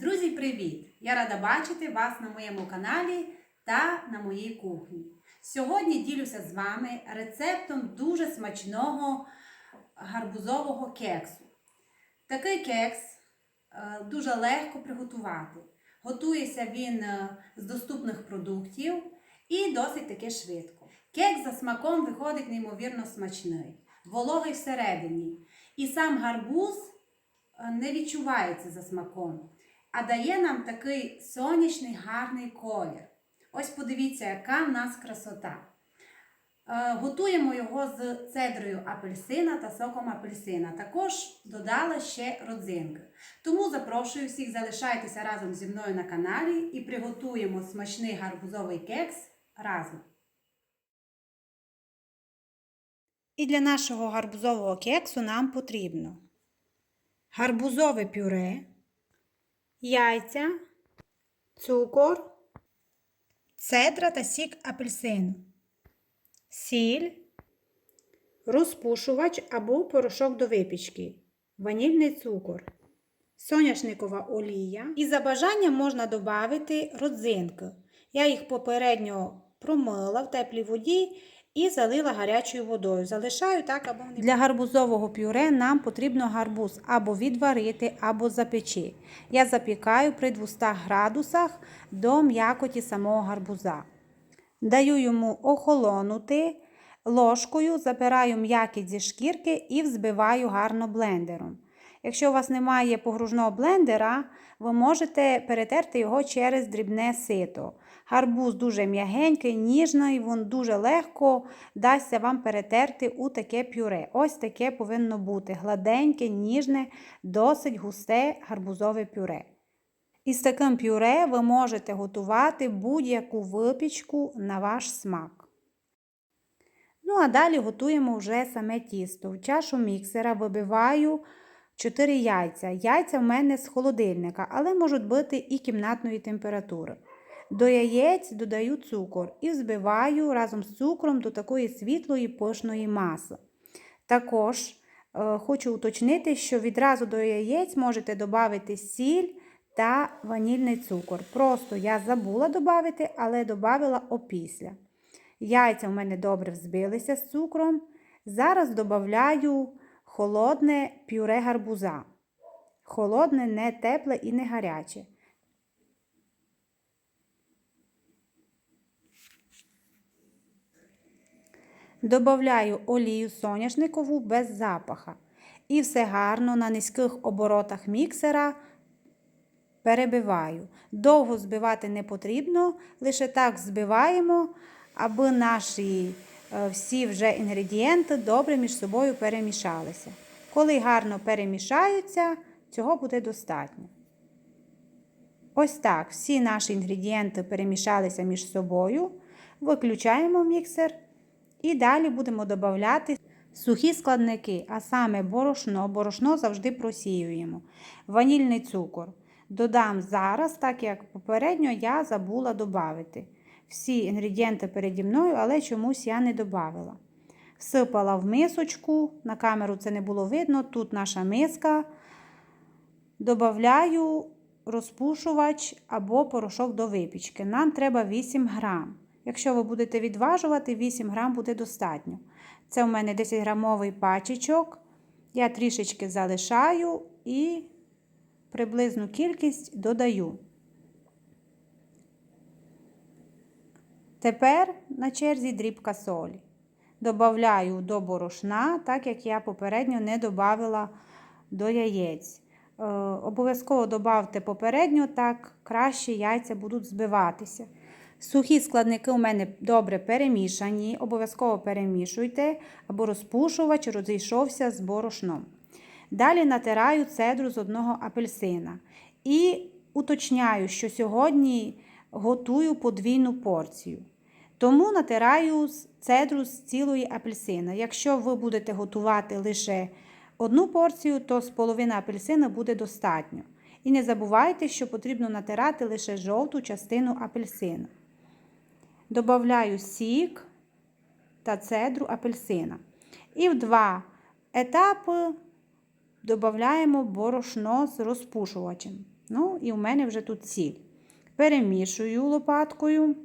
Друзі, привіт! Я рада бачити вас на моєму каналі та на моїй кухні. Сьогодні ділюся з вами рецептом дуже смачного гарбузового кексу. Такий кекс е, дуже легко приготувати. Готується він е, з доступних продуктів і досить таки швидко. Кекс за смаком виходить неймовірно смачний, вологий всередині. І сам гарбуз е, не відчувається за смаком, а дає нам такий сонячний гарний колір. Ось подивіться, яка в нас красота. Е, Готуємо його з цедрою апельсина та соком апельсина. Також додала ще родзинки. Тому запрошую всіх залишайтеся разом зі мною на каналі і приготуємо смачний гарбузовий кекс разом. І для нашого гарбузового кексу нам потрібно гарбузове пюре, яйця, цукор, цедра та сік апельсину, сіль, розпушувач або порошок до випічки, ванільний цукор, соняшникова олія. І за бажанням можна додати родзинки. Я їх попередньо промила в теплій воді і залила гарячою водою. Залишаю так або не для гарбузового пюре нам потрібно гарбуз або відварити, або запечи. Я запікаю при 200 градусах до м'якоті самого гарбуза. Даю йому охолонути ложкою, забираю м'якість зі шкірки і взбиваю гарно блендером. Якщо у вас немає погружного блендера, ви можете перетерти його через дрібне сито. Гарбуз дуже м'ягенький, ніжний, він дуже легко дасться вам перетерти у таке пюре. Ось таке повинно бути гладеньке, ніжне, досить густе гарбузове пюре. Із таким пюре ви можете готувати будь-яку випічку на ваш смак. Ну, а далі готуємо вже саме тісто. В чашу міксера вибиваю 4 яйця. Яйця в мене з холодильника, але можуть бути і кімнатної температури. До яєць додаю цукор і взбиваю разом з цукром до такої світлої пишної маси. Також е, хочу уточнити, що відразу до яєць можете додати сіль та ванільний цукор. Просто я забула додати, але додала опісля. Яйця в мене добре взбилися з цукром. Зараз додаю холодне пюре гарбуза. Холодне, не тепле і не гаряче. Добавляю олію соняшникову без запаха. І все гарно на низьких оборотах міксера перебиваю. Довго збивати не потрібно, лише так збиваємо, аби наші всі вже інгредієнти добре між собою перемішалися. Коли гарно перемішаються, цього буде достатньо. Ось так, всі наші інгредієнти перемішалися між собою. Виключаємо міксер. І далі будемо додати сухі складники, а саме борошно. Борошно завжди просіюємо. Ванільний цукор. Додам зараз, так як попередньо я забула додати. Всі інгредієнти переді мною, але чомусь я не додавала. Всипала в мисочку, на камеру це не було видно. Тут наша миска. Добавляю розпушувач або порошок до випічки. Нам треба 8 грам. Якщо ви будете відважувати, 8 грам буде достатньо. Це у мене 10 грамовий пачечок. Я трішечки залишаю і приблизну кількість додаю. Тепер на черзі дрібка солі. Добавляю до борошна, так як я попередньо не додавала до яєць. Е, обов'язково додавте попередньо, так краще яйця будуть збиватися. Сухі складники у мене добре перемішані, обов'язково перемішуйте, або розпушувач розійшовся з борошном. Далі натираю цедру з одного апельсина. І уточняю, що сьогодні готую подвійну порцію. Тому натираю цедру з цілої апельсина. Якщо ви будете готувати лише одну порцію, то з половини апельсина буде достатньо. І не забувайте, що потрібно натирати лише жовту частину апельсина. Добавляю сік та цедру апельсина. І в два етапи додаємо борошно з розпушувачем. Ну, і у мене вже тут сіль. Перемішую лопаткою.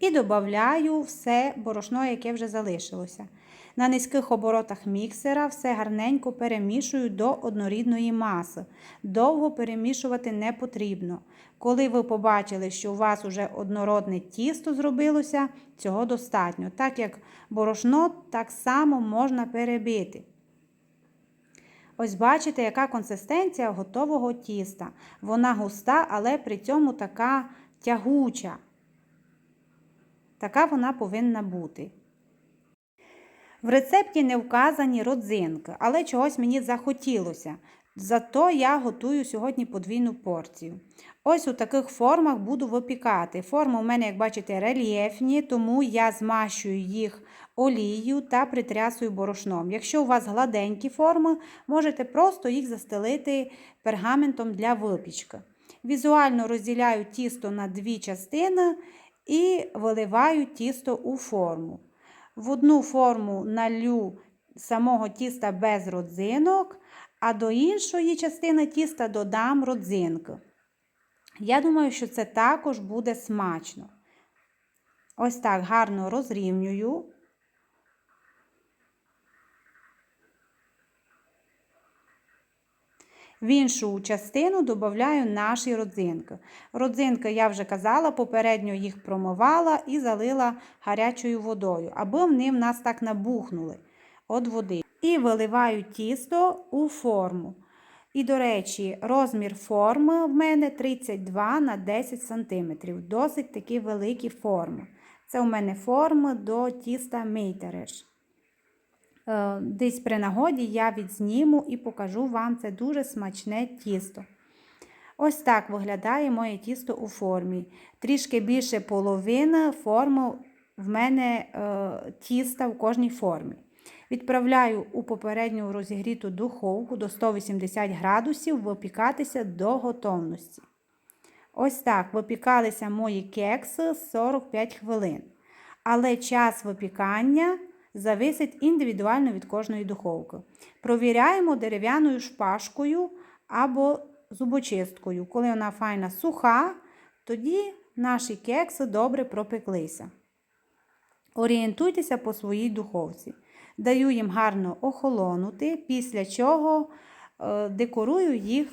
І додаю все борошно, яке вже залишилося. На низьких оборотах міксера все гарненько перемішую до однорідної маси. Довго перемішувати не потрібно. Коли ви побачили, що у вас вже однородне тісто зробилося, цього достатньо. Так як борошно так само можна перебити. Ось бачите, яка консистенція готового тіста. Вона густа, але при цьому така тягуча. Така вона повинна бути. В рецепті не вказані родзинки, але чогось мені захотілося. Зато я готую сьогодні подвійну порцію. Ось у таких формах буду випікати. Форми у мене, як бачите, рельєфні, тому я змащую їх олією та притрясую борошном. Якщо у вас гладенькі форми, можете просто їх застелити пергаментом для випічки. Візуально розділяю тісто на дві частини і виливаю тісто у форму. В одну форму налю самого тіста без родзинок, а до іншої частини тіста додам родзинки. Я думаю, що це також буде смачно. Ось так гарно розрівнюю. В іншу частину додаю наші родзинки. Родзинки, я вже казала, попередньо їх промивала і залила гарячою водою, аби вони в нас так набухнули від води. І виливаю тісто у форму. І, до речі, розмір форми в мене 32 на 10 см. Досить такі великі форми. Це у мене форми до тіста мейтереш. Е, Десь при нагоді я відзніму і покажу вам це дуже смачне тісто. Ось так виглядає моє тісто у формі. Трішки більше половини форми в мене е, тіста в кожній формі. Відправляю у попередню розігріту духовку до 180 градусів випікатися до готовності. Ось так випікалися мої кекси 45 хвилин. Але час випікання зависить індивідуально від кожної духовки. Провіряємо дерев'яною шпажкою або зубочисткою. Коли вона файна суха, тоді наші кекси добре пропеклися. Орієнтуйтеся по своїй духовці. Даю їм гарно охолонути, після чого е, декорую їх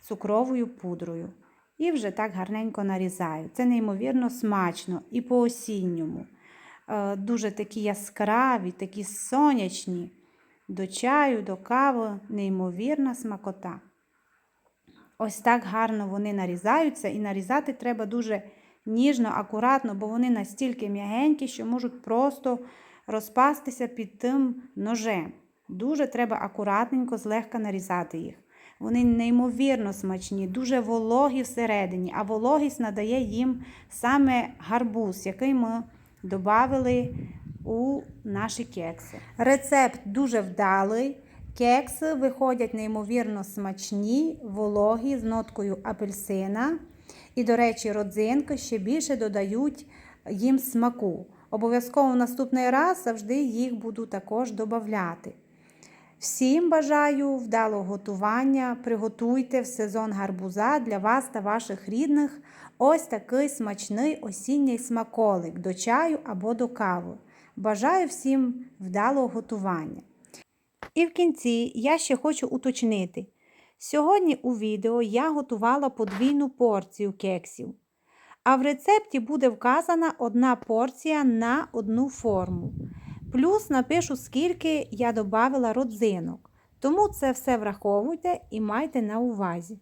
цукровою пудрою. І вже так гарненько нарізаю. Це неймовірно смачно і по осінньому. Е, дуже такі яскраві, такі сонячні. До чаю, до кави, неймовірна смакота. Ось так гарно вони нарізаються, і нарізати треба дуже ніжно, акуратно, бо вони настільки м'ягенькі, що можуть просто розпастися під тим ножем. Дуже треба акуратненько, злегка нарізати їх. Вони неймовірно смачні, дуже вологі всередині, а вологість надає їм саме гарбуз, який ми додали у наші кекси. Рецепт дуже вдалий. Кекси виходять неймовірно смачні, вологі з ноткою апельсина. І, до речі, родзинки ще більше додають їм смаку. Обов'язково в наступний раз завжди їх буду також додати. Всім бажаю вдалого готування. Приготуйте в сезон гарбуза для вас та ваших рідних ось такий смачний осінній смаколик до чаю або до кави. Бажаю всім вдалого готування. І в кінці я ще хочу уточнити. Сьогодні у відео я готувала подвійну порцію кексів. А в рецепті буде вказана одна порція на одну форму. Плюс напишу, скільки я додала родзинок. Тому це все враховуйте і майте на увазі.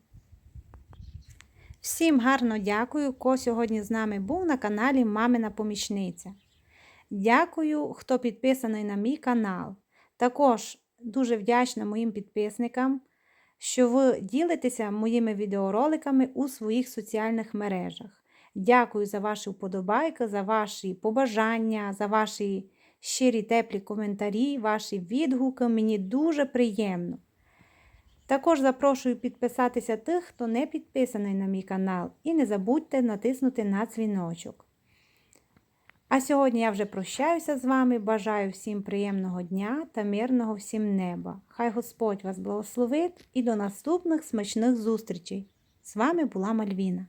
Всім гарно дякую, хто сьогодні з нами був на каналі Мамина Помічниця. Дякую, хто підписаний на мій канал. Також дуже вдячна моїм підписникам, що ви ділитеся моїми відеороликами у своїх соціальних мережах. Дякую за ваші вподобайки, за ваші побажання, за ваші щирі теплі коментарі, ваші відгуки. Мені дуже приємно. Також запрошую підписатися тих, хто не підписаний на мій канал, і не забудьте натиснути на дзвіночок. А сьогодні я вже прощаюся з вами. Бажаю всім приємного дня та мирного всім неба. Хай Господь вас благословить і до наступних смачних зустрічей. З вами була Мальвіна.